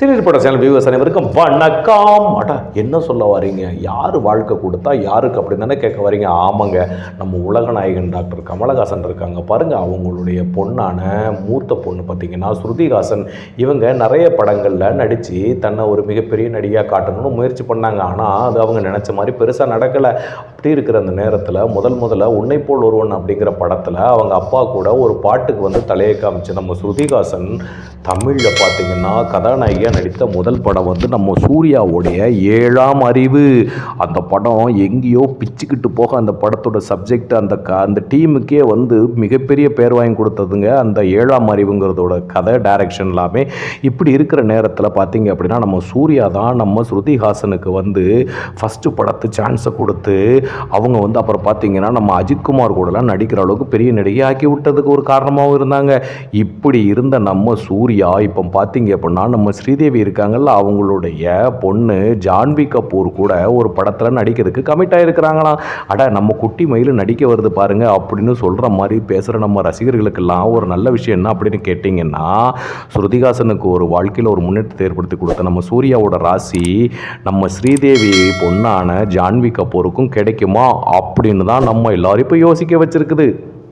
Serial பட channel viewers அனைவருக்கும் வணக்கம். அடா என்ன சொல்ல வரீங்க? யார் வாழ்க்கை கொடுத்தா யாருக்கு அப்படின்னு தானே கேட்க வரீங்க. ஆமாங்க நம்ம உலக நாயகன் டாக்டர் கமலஹாசன் இருக்காங்க. பாருங்கள் அவங்களுடைய பொண்ணான மூத்த பொண்ணு பார்த்தீங்கன்னா ஸ்ருதிஹாசன். இவங்க நிறைய படங்களில் நடித்து தன்னை ஒரு மிகப்பெரிய நடிகையாக காட்டணும்னு முயற்சி பண்ணாங்க. ஆனால் அது அவங்க நினச்ச மாதிரி பெருசாக நடக்கலை. அப்படி இருக்கிற அந்த நேரத்தில் முதல் முதல்ல உன்னை போல் ஒருவன் அப்படிங்கிற படத்தில் அவங்க அப்பா கூட ஒரு பாட்டுக்கு வந்து தலையை காமிச்சு நம்ம ஸ்ருதிஹாசன் தமிழில் பார்த்தீங்கன்னா நடித்த முதல் படம் வந்து நம்ம சூர்யாவுடைய ஏழாம் அறிவு. அந்த படம் எங்கேயோ பிச்சுக்கிட்டு போக அந்த படத்தோட சப்ஜெக்ட் அந்த க அந்த டீமுக்கே வந்து மிகப்பெரிய பேர் வாங்கி கொடுத்ததுங்க. அந்த ஏழாம் அறிவுங்கிறதோட கதை டைரக்ஷன் எல்லாமே. இப்படி இருக்கிற நேரத்தில் பார்த்தீங்க அப்படின்னா நம்ம சூர்யா தான் நம்ம ஸ்ருதிஹாசனுக்கு வந்து ஃபஸ்ட்டு படத்து சான்ஸை கொடுத்து அவங்க வந்து அப்புறம் பார்த்தீங்கன்னா நம்ம அஜித்குமார் கூடலாம் நடிக்கிற அளவுக்கு பெரிய நடிகை ஆக்கி விட்டதுக்கு ஒரு காரணமாகவும் இருந்தாங்க. இப்படி இருந்த நம்ம சூர்யா இப்போ பார்த்தீங்க அப்படின்னா நம்ம ஸ்ரீ ஸ்ரீதேவி இருக்காங்கல்ல அவங்களுடைய பொண்ணு ஜான்வி கபூர் கூட ஒரு படத்தில் நடிக்கிறதுக்கு கமிட் ஆகிருக்கிறாங்களாம் அட நம்ம குட்டி மயில் நடிக்க வருது பாருங்க அப்படின்னு சொல்கிற மாதிரி பேசுகிற நம்ம ரசிகர்களுக்கெல்லாம் ஒரு நல்ல விஷயம் என்ன அப்படின்னு கேட்டிங்கன்னா ஸ்ருதிகாசனுக்கு ஒரு வாழ்க்கையில் ஒரு முன்னேற்றத்தை ஏற்படுத்தி கொடுத்த நம்ம சூர்யாவோட ராசி நம்ம ஸ்ரீதேவி பொண்ணான ஜான்வி கபூருக்கும் கிடைக்குமா அப்படின்னு தான் நம்ம எல்லாரும் இப்போ யோசிக்க வச்சுருக்குது.